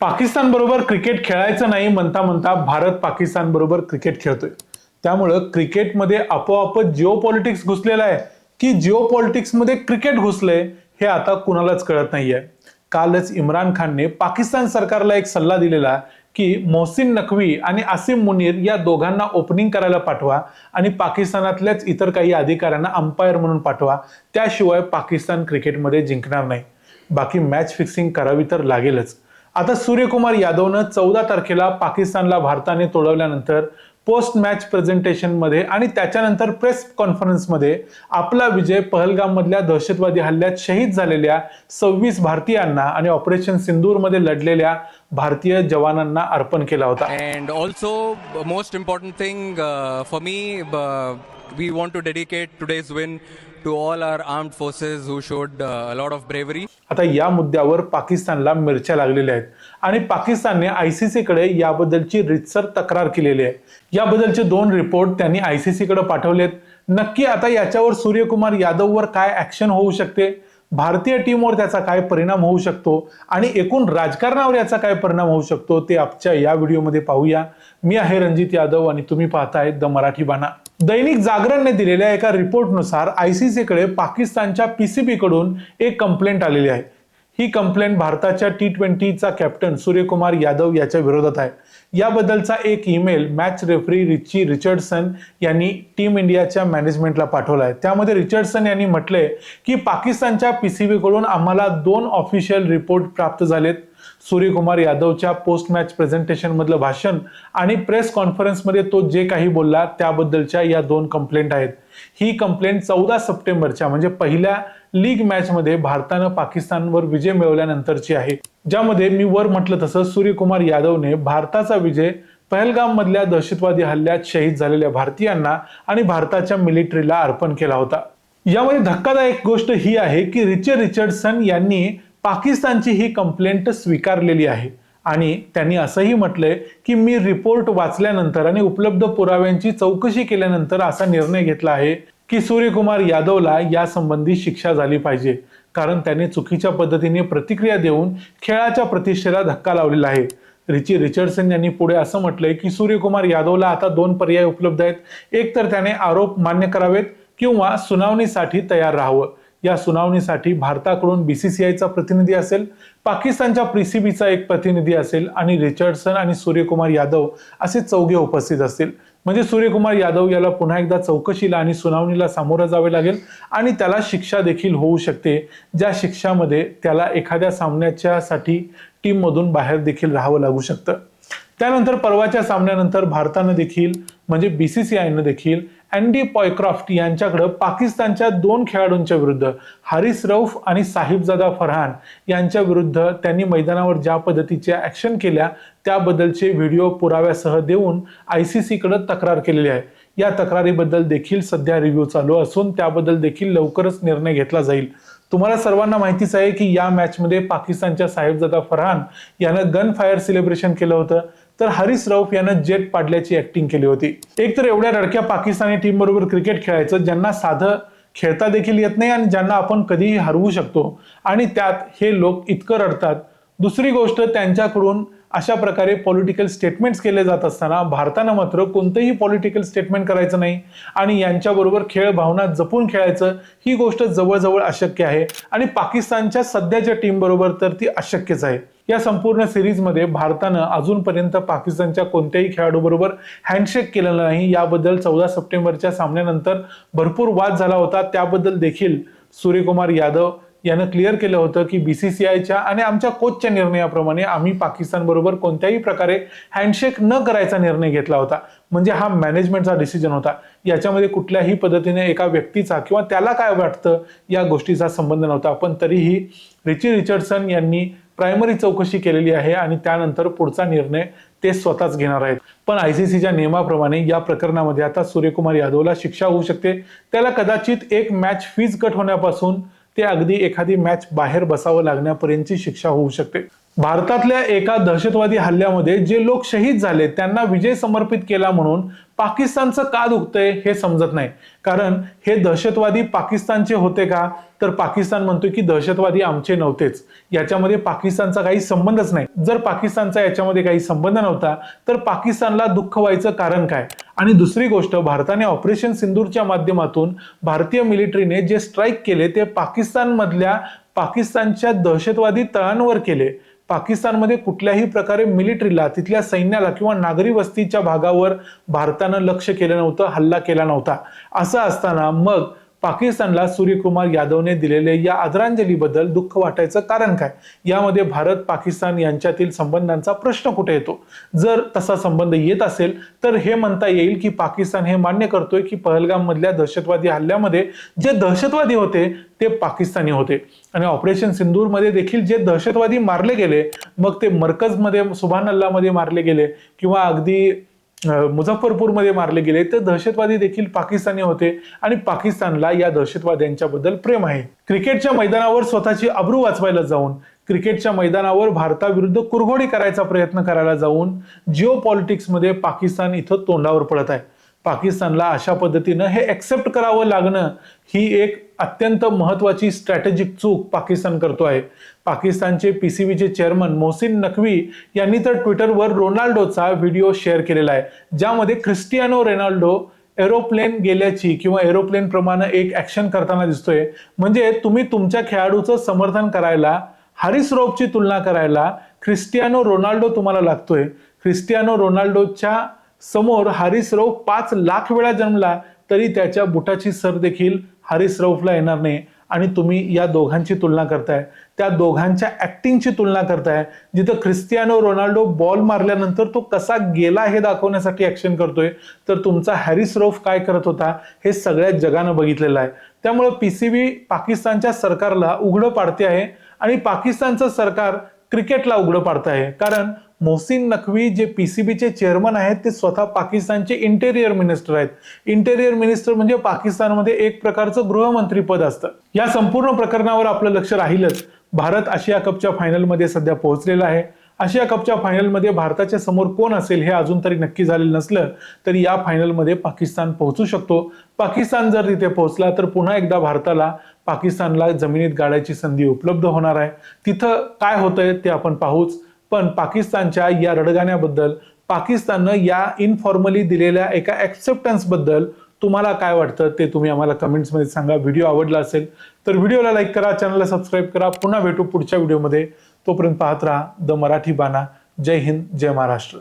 पाकिस्तान बरोबर क्रिकेट खेळायचं नाही म्हणता म्हणता भारत पाकिस्तान बरोबर क्रिकेट खेळतोय. त्यामुळं क्रिकेटमध्ये आपोआपच जिओ पॉलिटिक्स घुसलेलं आहे. की जिओ पॉलिटिक्समध्ये क्रिकेट घुसलंय हे आता कुणालाच कळत नाहीये. कालच इम्रान खानने पाकिस्तान सरकारला एक सल्ला दिलेला की मोहसिन नकवी आणि आसिम मुनीर या दोघांना ओपनिंग करायला पाठवा आणि पाकिस्तानातल्याच इतर काही अधिकाऱ्यांना अंपायर म्हणून पाठवा. त्याशिवाय पाकिस्तान क्रिकेटमध्ये जिंकणार नाही. बाकी मॅच फिक्सिंग करावी तर लागेलच. आता सूर्यकुमार यादवनं चौदा तारखेला पाकिस्तानला भारताने तोडवल्यानंतर पोस्ट मॅच प्रेझेंटेशनमध्ये आणि त्याच्यानंतर प्रेस कॉन्फरन्समध्ये आपला विजय पहलगाममधल्या दहशतवादी हल्ल्यात शहीद झालेल्या सव्वीस भारतीयांना आणि ऑपरेशन सिंदूरमध्ये लढलेल्या भारतीय जवानांना अर्पण केला होता. And also most important thing for me we want to dedicate today's win to all our armed forces who showed uh, a lot of bravery. आता या मुद्द्यावर पाकिस्तानला मिरच्या लागलेल्या आहेत. आणि पाकिस्तानने आयसीसी कडे याबद्दलची रितसर तक्रार केलेली आहे. याबद्दलचे दोन रिपोर्ट त्यांनी आयसीसी कडे पाठवलेत. नक्की आता याच्यावर सूर्यकुमार यादववर काय ऍक्शन होऊ शकते? भारतीय टीमवर त्याचा काय परिणाम होऊ शकतो आणि एकूण राजकारणावर याचा काय परिणाम होऊ शकतो ते आजच्या या व्हिडिओमध्ये पाहूया. मी आहे रणजित यादव आणि तुम्ही पाहताय द मराठी बाणा. दैनिक जागरणने दिलेल्या एका रिपोर्टनुसार आय सी सीकडे पाकिस्तानच्या पीसीबीकडून एक कंप्लेंट आलेली आहे. ही कंप्लेंट भारताच्या टी ट्वेंटीचा कॅप्टन सूर्यकुमार यादव याच्या विरोधात आहे. याबद्दलचा एक email match referee Richie Richardson यांनी टीम इंडियाच्या मॅनेजमेंटला पाठवला आहे. त्यामध्ये रिचर्डसन यांनी म्हटले की पाकिस्तानच्या पी सी बीकडून आम्हाला दोन ऑफिशियल रिपोर्ट प्राप्त झालेत. सूर्यकुमार यादवच्या पोस्ट मॅच प्रेझेंटेशनमधलं भाषण आणि प्रेस कॉन्फरन्समध्ये तो जे काही बोलला त्याबद्दलच्या या दोन कंप्लेंट आहेत. ही कंप्लेंट चौदा सप्टेंबरच्या म्हणजे पहिल्या लीग मॅच मध्ये भारतानं पाकिस्तानवर विजय मिळवल्यानंतरची आहे. ज्यामध्ये मी वर म्हटलं तसं सूर्यकुमार यादवने भारताचा विजय पहलगाम मधल्या दहशतवादी हल्ल्यात शहीद झालेल्या भारतीयांना आणि भारताच्या मिलिटरीला अर्पण केला होता. यामध्ये धक्कादायक गोष्ट ही आहे की रिचे रिचर्डसन यांनी पाकिस्तानची ही कंप्लेंट स्वीकारलेली आहे. आणि त्यांनी असंही म्हटलंय की मी रिपोर्ट वाचल्यानंतर आणि उपलब्ध पुराव्यांची चौकशी केल्यानंतर असा निर्णय घेतला आहे. की सूर्यकुमार यादवला यासंबंधी शिक्षा झाली पाहिजे. कारण त्याने चुकीच्या पद्धतीने प्रतिक्रिया देऊन खेळाच्या प्रतिष्ठेला धक्का लावलेला आहे. रिची रिचर्डसन यांनी पुढे असं म्हटलंय की सूर्यकुमार यादवला आता दोन पर्याय उपलब्ध आहेत. एक तर त्याने आरोप मान्य करावेत किंवा सुनावणीसाठी तयार राहावं. या सुनावणीसाठी भारताकडून बीसीसीआयचा प्रतिनिधी असेल पाकिस्तानच्या पीसीबीचा एक प्रतिनिधी असेल आणि रिचर्डसन आणि सूर्यकुमार यादव असे चौघे उपस्थित असतील. म्हणजे सूर्यकुमार यादव याला पुन्हा एकदा चौकशीला आणि सुनावणीला सामोरं जावे लागेल आणि त्याला शिक्षा देखील होऊ शकते ज्या शिक्षामध्ये त्याला एखाद्या सामन्याच्यासाठी टीममधून बाहेर देखील राहावं लागू शकतं. त्यानंतर परवाच्या सामन्यानंतर भारतानं देखील म्हणजे बी सी सी आयनं देखील अँडी पॉयक्रॉफ्ट यांच्याकडं पाकिस्तानच्या दोन खेळाडूंच्या विरुद्ध हारिस रौफ आणि साहिबजादा फरहान यांच्या विरुद्ध त्यांनी मैदानावर ज्या पद्धतीच्या ॲक्शन केल्या त्याबद्दलचे व्हिडिओ पुराव्यासह देऊन आय सी सीकडे तक्रार केलेली आहे. या तक्रारीबद्दल देखील सध्या रिव्ह्यू चालू असून त्याबद्दल देखील लवकरच निर्णय घेतला जाईल. तुम्हाला सर्वांना माहितीच आहे की या मॅचमध्ये पाकिस्तानच्या साहेबजादा फरहान यानं गन फायर सेलिब्रेशन केलं होतं. तर हरीश रौफ यानं जेट पाडल्याची ऍक्टिंग केली होती. एक तर एवढ्या रडक्या पाकिस्तानी टीम बरोबर क्रिकेट खेळायचं ज्यांना साधं खेळता देखील येत नाही आणि ज्यांना आपण कधीही हरवू शकतो. आणि त्यात हे लोक इतकं रडतात. दुसरी गोष्ट त्यांच्याकडून अशा प्रकारे पॉलिटिकल स्टेटमेंट्स केले जात असताना भारतानं मात्र कोणतंही पॉलिटिकल स्टेटमेंट करायचं नाही. आणि यांच्याबरोबर खेळ भावना जपून खेळायचं ही गोष्ट जवळजवळ अशक्य आहे. आणि पाकिस्तानच्या सध्याच्या टीमबरोबर तर ती अशक्यच आहे. या संपूर्ण सिरीजमध्ये भारतानं अजूनपर्यंत पाकिस्तानच्या कोणत्याही खेळाडूबरोबर हँडशेक केलेलं नाही. याबद्दल चौदा सप्टेंबरच्या सामन्यानंतर भरपूर वाद झाला होता. त्याबद्दल देखील सूर्यकुमार यादव यानं क्लिअर केलं होतं की बीसीसीआयच्या आणि आमच्या कोचच्या निर्णयाप्रमाणे आम्ही पाकिस्तान बरोबर कोणत्याही प्रकारे हँडशेक न करायचा निर्णय घेतला होता. म्हणजे हा मॅनेजमेंटचा डिसिजन होता. याच्यामध्ये कुठल्याही पद्धतीने एका व्यक्तीचा किंवा त्याला काय वाटतं या गोष्टीचा संबंध नव्हता. पण तरीही रिची रिचर्डसन यांनी प्रायमरी चौकशी केलेली आहे आणि त्यानंतर पुढचा निर्णय ते स्वतःच घेणार आहेत. पण आय सी सीच्या नियमाप्रमाणे या प्रकरणामध्ये आता सूर्यकुमार यादवला शिक्षा होऊ शकते. त्याला कदाचित एक मॅच फीज कट होण्यापासून ते अगदी एखादी मॅच बाहेर बसावं लागण्यापर्यंतची शिक्षा होऊ शकते. भारतातल्या एका दहशतवादी हल्ल्यामध्ये जे लोक शहीद झाले त्यांना विजय समर्पित केला म्हणून पाकिस्तानचं का दुखतंय हे समजत नाही. कारण हे दहशतवादी पाकिस्तानचे होते का? तर पाकिस्तान म्हणतोय की दहशतवादी आमचे नव्हतेच. याच्यामध्ये पाकिस्तानचा काही संबंधच नाही. जर पाकिस्तानचा याच्यामध्ये काही संबंध नव्हता तर पाकिस्तानला दुःख व्हायचं कारण काय? आणि दुसरी गोष्ट भारताने ऑपरेशन सिंदूरच्या माध्यमातून भारतीय मिलिटरीने जे स्ट्राईक केले ते पाकिस्तानमधल्या पाकिस्तानच्या दहशतवादी तळांवर केले. पाकिस्तानमध्ये कुठल्याही प्रकारे मिलिटरीला तिथल्या सैन्याला किंवा नागरी वस्तीच्या भागावर भारतानं लक्ष केलं नव्हतं हल्ला केला नव्हता. असं असताना मग पाकिस्तानला सूर्यकुमार यादवने दिलेले या आदरांजलीबद्दल दुःख वाटायचं कारण काय? यामध्ये भारत पाकिस्तान यांच्यातील संबंधांचा प्रश्न कुठे येतो? जर तसा संबंध येत असेल तर हे म्हणता येईल की पाकिस्तान हे मान्य करतोय की पहलगाममधल्या दहशतवादी हल्ल्यामध्ये जे दहशतवादी होते ते पाकिस्तानी होते. आणि ऑपरेशन सिंदूरमध्ये देखील जे दहशतवादी मारले गेले मग ते मरकजमध्ये सुभान अल्लामध्ये मारले गेले किंवा अगदी मुझफ्फरपूरमध्ये मारले गेले तर दहशतवादी देखील पाकिस्तानी होते आणि पाकिस्तानला या दहशतवाद्यांच्या बद्दल प्रेम आहे. क्रिकेटच्या मैदानावर स्वतःची अब्रू वाचवायला जाऊन क्रिकेटच्या मैदानावर भारताविरुद्ध कुरघोडी करायचा प्रयत्न करायला जाऊन जिओ पॉलिटिक्समध्ये पाकिस्तान इथं तोंडावर पडत आहे. पाकिस्तानला अशा पद्धतीनं हे ॲक्सेप्ट करावं लागणं ही एक अत्यंत महत्त्वाची स्ट्रॅटेजिक चूक पाकिस्तान करतो आहे. पाकिस्तानचे पी सी बीचे चेअरमन मोहसिन नकवी यांनी तर ट्विटरवर रोनाल्डोचा व्हिडिओ शेअर केलेला आहे. ज्यामध्ये क्रिस्टियानो रेनाल्डो एरोप्लेन गेल्याची किंवा एरोप्लेन प्रमाणे एक ॲक्शन करताना दिसतोय. म्हणजे तुम्ही तुमच्या खेळाडूचं समर्थन करायला हारिस रोपची तुलना करायला क्रिस्टियानो रोनाल्डो तुम्हाला लागतोय. क्रिस्टियानो रोनाल्डोच्या समोर हारिस रोप पाच लाख वेळा जन्मला. तरी त्याच्या बुटाची सर देखील हारिस रौफला येणार नाही. आणि तुम्ही या दोघांची तुलना करताय. त्या दोघांच्या ऍक्टिंगची तुलना करताय. जिथं ख्रिस्तियानो रोनाल्डो बॉल मारल्यानंतर तो कसा गेला हे दाखवण्यासाठी ऍक्शन करतोय. तर तुमचा हॅरिस रोफ काय करत होता हे सगळ्या जगानं बघितलेलं आहे. त्यामुळे पीसीबी पाकिस्तानच्या सरकारला उघडं पाडते आहे. आणि पाकिस्तानचं सरकार क्रिकेटला उघडं पाडत आहे कारण मोहसिन नकवी जे पीसीबीचे चेअरमन आहेत ते स्वतः पाकिस्तानचे इंटेरियर मिनिस्टर आहेत. इंटेरियर मिनिस्टर म्हणजे पाकिस्तानमध्ये एक प्रकारचं गृहमंत्री पद असतं. या संपूर्ण प्रकरणावर आपलं लक्ष राहीलच. भारत आशिया कपच्या फायनलमध्ये सध्या पोहोचलेला आहे. आशिया कपच्या फायनलमध्ये भारताच्या समोर कोण असेल हे अजून तरी नक्की झालेलं नसलं तरी या फायनलमध्ये पाकिस्तान पोहोचू शकतो. पाकिस्तान जर तिथे पोहोचला तर पुन्हा एकदा भारताला पाकिस्तानला जमिनीत गाड्याची संधी उपलब्ध होणार आहे. तिथं काय होतंय ते आपण पाहूच. पण पाकिस्तानच्या या रडगाण्याबद्दल पाकिस्ताननं या इनफॉर्मली दिलेल्या एका ॲक्सेप्टन्सबद्दल तुम्हाला काय वाटतं ते तुम्ही आम्हाला कमेंट्समध्ये सांगा. व्हिडिओ आवडला असेल तर व्हिडिओला लाईक करा चॅनलला सबस्क्राईब करा. पुन्हा भेटू पुढच्या व्हिडिओमध्ये तोपर्यंत पाहत राहा द मराठी बाणा. जय हिंद जय महाराष्ट्र.